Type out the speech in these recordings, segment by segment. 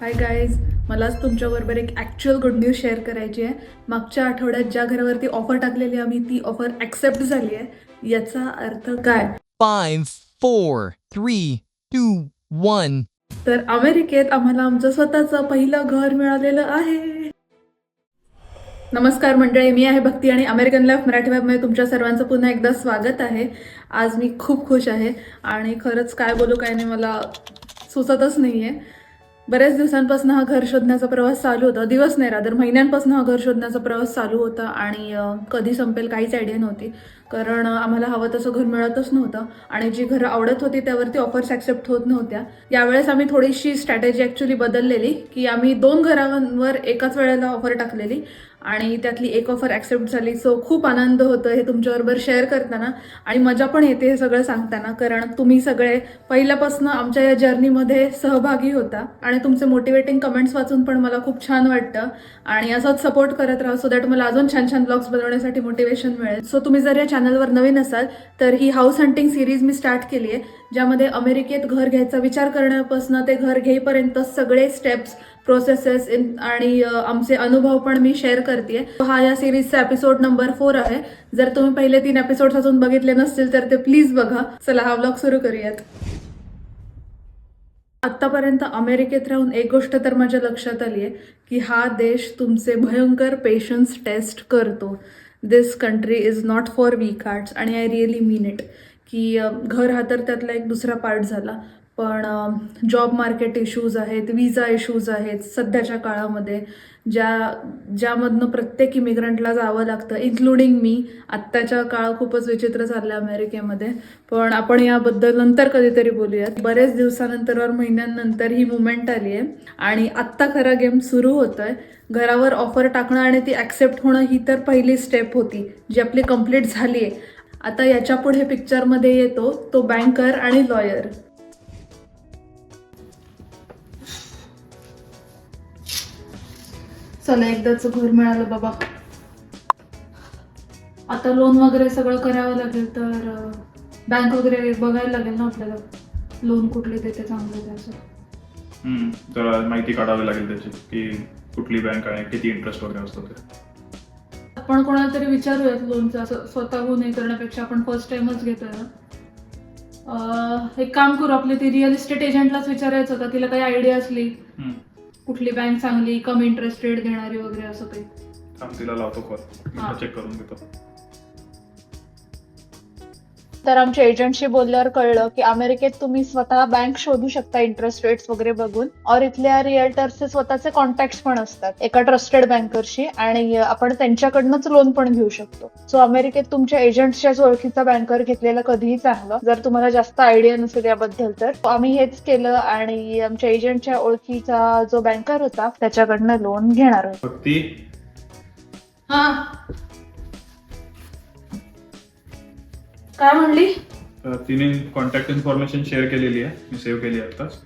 Hi guys मला आज तुमच्याबरोबर एक ॲक्च्युअल गुड न्यूज शेअर करायची आहे. मागच्या आठवड्यात ज्या घरावरती ऑफर टाकलेली आम्ही ती ऑफर ॲक्सेप्ट झाली आहे. याचा अर्थ काय? Five, four, three, two, one. तर अमेरिकेत आम्हाला आमचं स्वतःचं पहिलं घर मिळालेलं आहे. नमस्कार मंडळी मी आहे भक्ती आणि अमेरिकन लाईफ मराठी वेबमध्ये तुमच्या सर्वांचं पुन्हा एकदा स्वागत आहे. आज मी खूप खुश आहे आणि खरंच काय बोलू काय नाही मला सुचतच नाही आहे बऱ्याच दिवसांपासून हा घर शोधण्याचा प्रवास चालू होता. दिवस नाही रादर महिन्यांपासून हा घर शोधण्याचा प्रवास चालू होता आणि कधी संपेल काहीच आयडिया नव्हती. कारण आम्हाला हवं तसं घर मिळतच नव्हतं. आणि जी घरं आवडत होती त्यावरती ऑफर्स ॲक्सेप्ट होत नव्हत्या. यावेळेस आम्ही थोडीशी स्ट्रॅटेजी ॲक्च्युली बदललेली की आम्ही दोन घरांवर एकाच वेळेला ऑफर टाकलेली आणि त्यातली एक ऑफर ॲक्सेप्ट झाली. सो खूप आनंद होतो हे तुमच्याबरोबर शेअर करताना आणि मजा पण येते हे सगळं सांगताना. कारण तुम्ही सगळे पहिल्यापासून आमच्या या जर्नीमध्ये सहभागी होता आणि तुमचे मोटिवेटिंग कमेंट्स वाचून पण मला खूप छान वाटतं. आणि असंच सपोर्ट करत राहा सो दॅट मला अजून छान छान ब्लॉग्स बनवण्यासाठी मोटिवेशन मिळेल. सो तुम्ही जर या चॅनलवर नवीन असाल तर ही हाऊस हंटिंग सिरीज मी स्टार्ट केली आहे ज्यामध्ये अमेरिकेत घर घ्यायचा विचार करण्यापासून ते घर घेईपर्यंत सगळे स्टेप्स प्रोसेसेस आणि आमचे अनुभव पण मी शेअर करते हा या सिरीजचा एपिसोड नंबर फोर आहे. जर तुम्ही पहिले तीन एपिसोड अजून बघितले नसतील तर ते प्लीज बघा. चला हा व्लॉग सुरू करूयात. आत्तापर्यंत अमेरिकेत राहून एक गोष्ट तर माझ्या लक्षात आली आहे की हा देश तुमचे भयंकर पेशन्स टेस्ट करतो. This country is not for weak hearts आणि आय रिअली मीन इट की घर हा तर त्यातला एक दुसरा पार्ट झाला. पण जॉब मार्केट इश्यूज आहेत विजा इश्यूज आहेत सध्याच्या काळामध्ये. ज्या ज्यामधनं प्रत्येक इमिग्रंटला जावं लागतं इन्क्लुडिंग मी. आत्ताच्या काळ खूपच विचित्र चाललं अमेरिकेमध्ये. पण आपण याबद्दल नंतर कधीतरी बोलूयात. बरेच दिवसानंतर महिन्यांनंतर ही मुवमेंट आली आहे. आणि आत्ता खरा गेम सुरू होतोय. घरावर ऑफर टाकणं आणि ती ॲक्सेप्ट होणं ही तर पहिली स्टेप होती जी आपली कंप्लीट झाली आहे आता याच्यापुढे पिक्चरमध्ये येतो तो बँकर आणि लॉयर चला एकदाच घर मिळालं बाबा. आता लोन वगैरे सगळं करावं लागेल तर बँक वगैरे बघायला लागेल ना आपल्याला. लोन कुठले देते चांगलं त्याचं हम्म, जरा माहिती काढावी लागेल त्याची की कुठली बँक आहे किती इंटरेस्ट वगैरे असतो ते. आपण कोणाला तरी विचारूयात लोनचं असं स्वतःहून हे करण्यापेक्षा आपण फर्स्ट टाइमच घेतोय ना. एक काम करू आपली ती रिअल इस्टेट एजंटलाच विचारायचं का? तिला काही आयडिया असली. कुठली बँक चांगली कमी इंटरेस्ट रेट देणारी वगैरे असं काही? थांब तिला लावतो. कॉल चेक करून घेतो. तर आमच्या एजंटशी बोलल्यावर कळलं की अमेरिकेत तुम्ही स्वतः बँक शोधू शकता इंटरेस्ट रेट्स वगैरे बघून. और इथल्या रिअल्टरचे स्वतःचे कॉन्टॅक्ट पण असतात एका ट्रस्टेड बँकरशी आणि आपण त्यांच्याकडनंच लोन पण घेऊ शकतो. सो अमेरिकेत तुमच्या एजंटच्याच ओळखीचा बँकर घेतलेला कधीही चांगलं. जर तुम्हाला जास्त आयडिया नसेल याबद्दल तर. आम्ही हेच केलं आणि आमच्या एजंटच्या ओळखीचा जो बँकर होता त्याच्याकडनं लोन घेणार आहोत भक्ती हा. काय म्हणली? तिने कॉन्टॅक्ट इन्फॉर्मेशन शेअर केलेली आहे. मी सेव्ह केली आहे आत्ताच.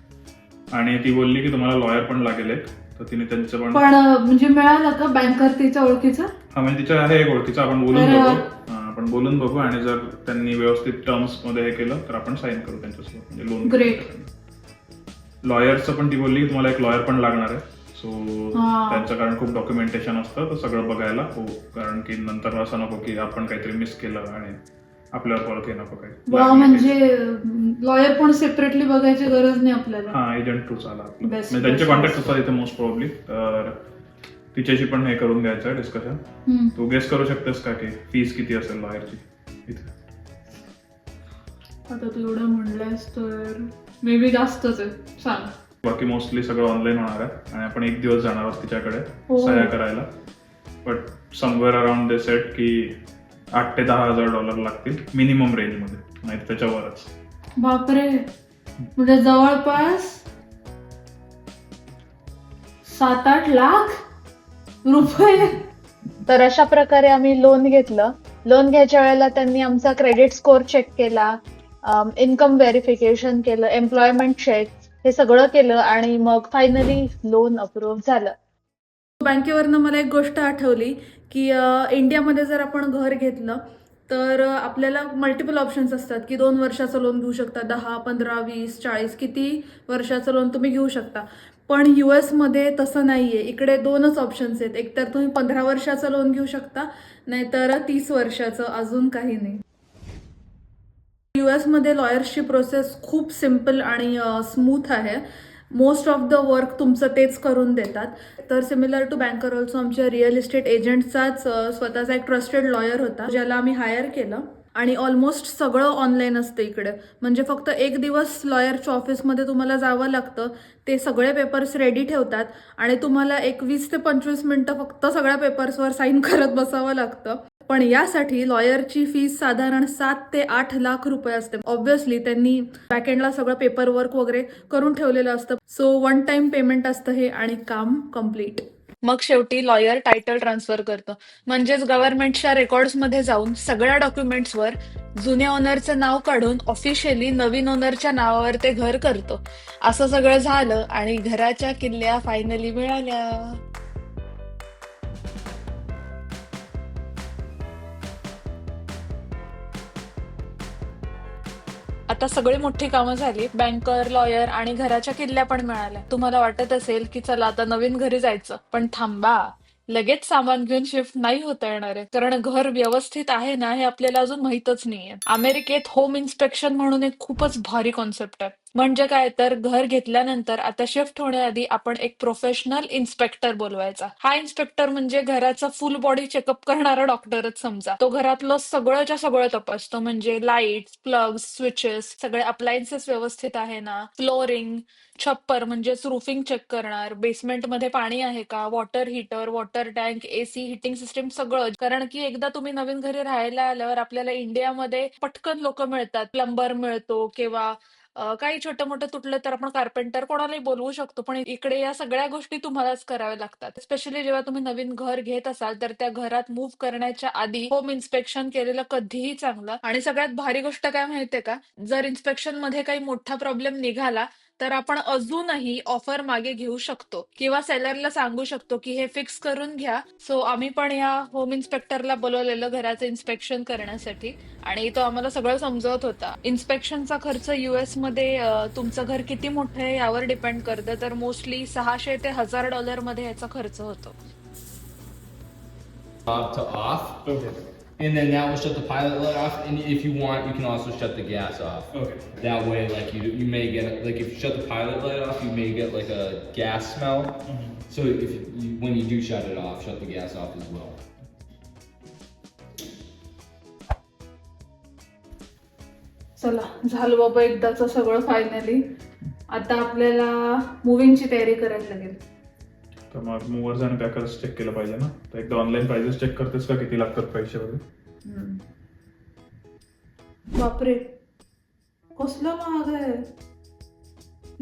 आणि ती बोलली की तुम्हाला लॉयर पण लागेल एक. तर तिने त्यांचं पण पण म्हणजे मिळालं का बँकर तिच्या ओळखीचा? हा म्हणजे तिच्या आहे एक ओळखीचं. आपण बोलून. बघू. हा, आपण बोलून बघू. आणि जर त्यांनी व्यवस्थित टर्म्समध्ये हे केलं तर आपण साईन करू त्यांच्यासोबत. म्हणजे लोन Great. लॉयरचं पण ती बोलली की तुम्हाला एक लॉयर पण लागणार आहे. सो हा. त्यांचं कारण खूप डॉक्युमेंटेशन असतं. तर सगळं बघायला हो. कारण की नंतर असं नको की आपण काहीतरी मिस केलं आणि आपल्याला ओळख नको काही म्हणजे लॉयर पण सेपरेटली बघायची गरज नाही आपल्याला. हा एजंट थ्रू चाला म्हणजे त्यांचे कॉन्टॅक्ट. असतात इथे मोस्ट प्रॉब्ली तर तिच्याशी पण हे करून घ्यायचं डिस्कशन. तू गेस करू शकतेस का की फीस किती असेल लॉयरची इथे. आता तू एवढं म्हणलंयस तर मे बी जास्तच आहे. सांग. बाकी मोस्टली सगळं ऑनलाईन होणार आहे. आणि आपण एक दिवस जाणार आहोत तिच्याकडे हो. सह्या करायला. But somewhere around they said की आठ ते दहा हजार डॉलर लागतील मिनिमम रेंजमध्ये नाही त्याच्यावरच. बापरे. म्हणजे जवळपास सात आठ लाख रुपये. तर अशा प्रकारे आम्ही लोन घेतलं. लोन घ्यायच्या वेळेला त्यांनी आमचा क्रेडिट स्कोअर चेक केला इन्कम व्हेरिफिकेशन केलं एम्प्लॉयमेंट चेक हे सगळं केलं आणि मग फायनली लोन अप्रूव्ह झालं. बँकेवरनं मला एक गोष्ट आठवली. की इंडियामध्ये जर आपण घर घेतलं तर आपल्याला मल्टिपल ऑप्शन्स असतात की दोन वर्षाचं लोन घेऊ शकता दहा पंधरा वीस चाळीस किती वर्षाचं लोन तुम्ही घेऊ शकता. पण यू एसमध्ये तसं नाही आहे इकडे दोनच ऑप्शन्स आहेत. एक तर तुम्ही पंधरा वर्षाचं लोन घेऊ शकता नाहीतर तीस वर्षाचं अजून काही नाही. यू एसमध्ये लॉयर्सची प्रोसेस खूप सिंपल आणि स्मूथ आहे. मोस्ट ऑफ द वर्क तुमचं तेच करून देतात. तर सिमिलर टू बँकर ऑल्सो आमच्या रिअल इस्टेट एजंटचाच स्वतःचा एक ट्रस्टेड लॉयर होता ज्याला आम्ही हायर केलं. आणि ऑलमोस्ट सगळं ऑनलाईन असतं इकडे. म्हणजे फक्त एक दिवस लॉयरच्या ऑफिसमध्ये तुम्हाला जावं लागतं. ते सगळे पेपर्स रेडी ठेवतात. आणि तुम्हाला एक वीस ते पंचवीस मिनटं फक्त सगळ्या पेपर्सवर साईन करत बसावं लागतं. पण यासाठी लॉयरची फीस साधारण सात ते आठ लाख रुपये असते. ऑब्व्हियसली त्यांनी बॅकएंडला सगळं पेपर वर्क वगैरे करून ठेवलेलं असतं. सो वन टाइम पेमेंट असतं हे आणि काम कंप्लीट मग शेवटी लॉयर टायटल ट्रान्सफर करतो. म्हणजेच गव्हर्नमेंटच्या रेकॉर्ड्समध्ये जाऊन सगळ्या डॉक्युमेंट्सवर जुन्या ओनरचं नाव काढून ऑफिशियली नवीन ओनरच्या नावावर ते घर करतो. असं सगळं झालं आणि घराच्या किल्ल्या फायनली मिळाल्या. आता सगळी मोठी कामं झाली. बँकर लॉयर आणि घराच्या किल्ल्या पण मिळाल्या. तुम्हाला वाटत असेल की चला आता नवीन घरी जायचं. पण थांबा. लगेच सामान घेऊन शिफ्ट नाही होता येणार आहे. कारण घर व्यवस्थित आहे ना हे आपल्याला अजून माहितच नाहीये. अमेरिकेत होम इन्स्पेक्शन म्हणून एक खूपच भारी कॉन्सेप्ट आहे. म्हणजे काय तर घर घेतल्यानंतर आता शिफ्ट होण्याआधी आपण एक प्रोफेशनल इन्स्पेक्टर बोलवायचा. हा इन्स्पेक्टर म्हणजे घराचा फुल बॉडी चेकअप करणारा डॉक्टरच समजा. तो घरातलं सगळंच्या सगळं तपासतो. म्हणजे लाइट प्लग्स स्विचेस सगळे अप्लायन्सेस व्यवस्थित आहे ना? फ्लोरिंग छप्पर म्हणजेच रुफिंग चेक करणार. बेसमेंटमध्ये पाणी आहे का? Water heater water tank AC heating system सगळं. कारण की एकदा तुम्ही नवीन घरी राहायला आल्यावर आपल्याला इंडियामध्ये पटकन लोक मिळतात. प्लंबर मिळतो किंवा काही छोटं मोठं तुटलं तर आपण कार्पेंटर कोणालाही बोलवू शकतो पण इकडे या सगळ्या गोष्टी तुम्हालाच कराव्या लागतात. स्पेशली जेव्हा तुम्ही नवीन घर घेत असाल तर त्या घरात मूव्ह करण्याच्या आधी होम इन्स्पेक्शन केलेलं कधीही चांगलं. आणि सगळ्यात भारी गोष्ट काय माहितीये का? जर इन्स्पेक्शनमध्ये काही मोठा प्रॉब्लेम निघाला तर आपण अजूनही ऑफर मागे घेऊ शकतो. किंवा सेलरला सांगू शकतो की हे फिक्स करून घ्या. सो आम्ही पण या होम इन्स्पेक्टरला बोलवलेलं घराचं इन्स्पेक्शन करण्यासाठी. आणि तो आम्हाला सगळं समजवत होता. इन्स्पेक्शनचा खर्च युएसमध्ये तुमचं घर किती मोठं आहे यावर डिपेंड करतं. तर मोस्टली सहाशे ते हजार डॉलरमध्ये याचा खर्च होतो. knob to off, okay and then that will shut the pilot light off. And if you want, you can also shut the gas off. Okay That way, like you, you may get like if you shut the pilot light off, you may get like a gas smell. So if you, when you do shut it off, shut the gas off as well. चला झालं बाबा एकदाचं सगळं finally आता आपल्याला मुव्हिंगची तयारी करायला लागेल तर मग मुव्हर्स आणि पॅकर्स चेक केलं पाहिजे ना. तर एकदा ऑनलाईन प्राइजेस चेक करतेस का? किती लागतात पैसे वगैरे. बापरे. कसलं महाग आहे?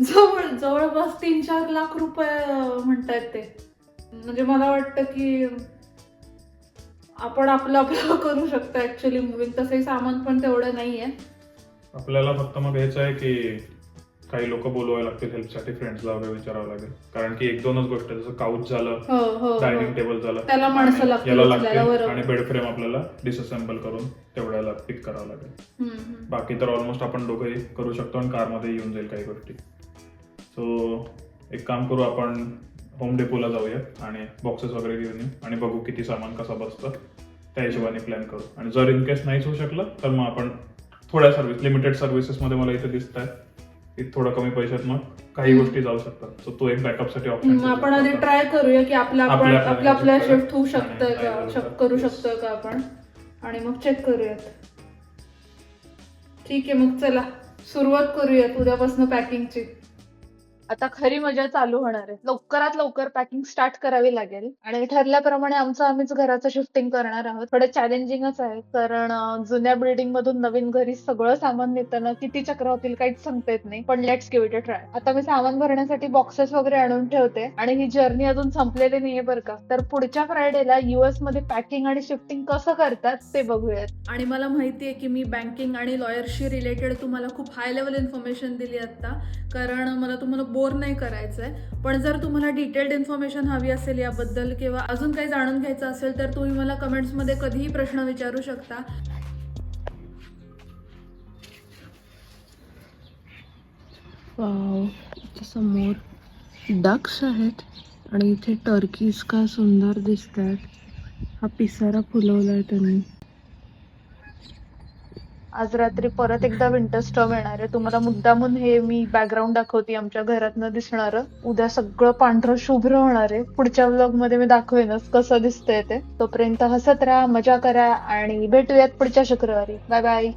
जवळ जवळपास तीन चार लाख रुपये अं, म्हणतायत ते. म्हणजे मला वाटतं की आपण आपलं आपलं करू शकतो ऍक्च्युली मुव्हिंग तसंही सामान पण तेवढं नाहीये. आपल्याला फक्त मग घ्यायचं आहे की काही लोक बोलवावे लागतील हेल्पसाठी फ्रेंड्सला वगैरे विचारावं लागेल. कारण की एक दोनच गोष्ट जसं काउच झालं हो हो, हो. डायनिंग टेबल झालं त्याला माणसं याला लागतील. आणि बेड फ्रेम आपल्याला डिसअसेंबल करून तेवढ्याला पिक करावं लागेल. बाकी तर ऑलमोस्ट आपण दोघंही करू शकतो आणि कारमध्ये येऊन जाईल काही गोष्टी. सो एक काम करू आपण होम डेपोला जाऊया आणि बॉक्सेस वगैरे घेऊन येऊ आणि बघू किती सामान कसं बसतं. त्या हिशोबाने प्लॅन करू. आणि जर इन केस नाहीच होऊ शकलं तर मग आपण थोड्या सर्व्हिस लिमिटेड सर्व्हिसेसमध्ये मला इथे दिसत आहे इथे थोडं कमी पैशात मग काही. गोष्टी जाऊ शकतात. सो तो एक बॅकअपसाठी हम्म, ऑप्शन आपण आधी ट्राय करूया की आपल्या आपण आपल्या- आपल्या आपल्या- शिफ्ट होऊ शकतोय का? शक- करू. शकतोय का आपण? आणि मग चेक करूयात. ठीक आहे मग चला. सुरुवात करूयात उद्यापासून पॅकिंगची आता खरी मजा चालू होणार आहे. लवकरात लवकर पॅकिंग स्टार्ट करावी लागेल. आणि ठरल्याप्रमाणे आमचं आम्हीच घराचं शिफ्टिंग करणार आहोत. थोडं चॅलेंजिंगच आहे. कारण जुन्या बिल्डिंग मधून नवीन घरी सगळं सामान नेताना किती चक्र होतील काहीच सांगता येत नाही. पण let's give it a try आता मी सामान भरण्यासाठी बॉक्सेस वगैरे आणून ठेवते. आणि ही जर्नी अजून संपलेली नाहीये बरं का. तर पुढच्या फ्रायडेला युएसमध्ये पॅकिंग आणि शिफ्टिंग कसं करतात ते बघूयात. आणि मला माहितीये की मी बँकिंग आणि लॉयरशी रिलेटेड तुम्हाला खूप हाय लेवल इन्फॉर्मेशन दिली आता कारण मला तुम्हाला बोर नाही करायचं आहे पण जर तुम्हाला डिटेल्ड इन्फॉर्मेशन हवी असेल याबद्दल किंवा अजून काही जाणून घ्यायचं असेल तर तुम्ही मला कमेंट्समध्ये कधीही प्रश्न विचारू शकता. समोर डक्स आहेत आणि इथे टर्कीज का सुंदर दिसत आहेत हा पिसारा फुलवलाय त्यांनी. आज रात्री परत एकदा विंटर स्टॉर्म येणार आहे. तुम्हाला मुद्दामून हे मी बॅकग्राऊंड दाखवते आमच्या घरातनं दिसणार. उद्या सगळं पांढरं शुभ्र होणार आहे. पुढच्या व्लॉगमध्ये मी दाखवेनच कसं दिसतंय ते. तोपर्यंत हसत राहा मजा करा आणि भेटूयात पुढच्या शुक्रवारी. Bye bye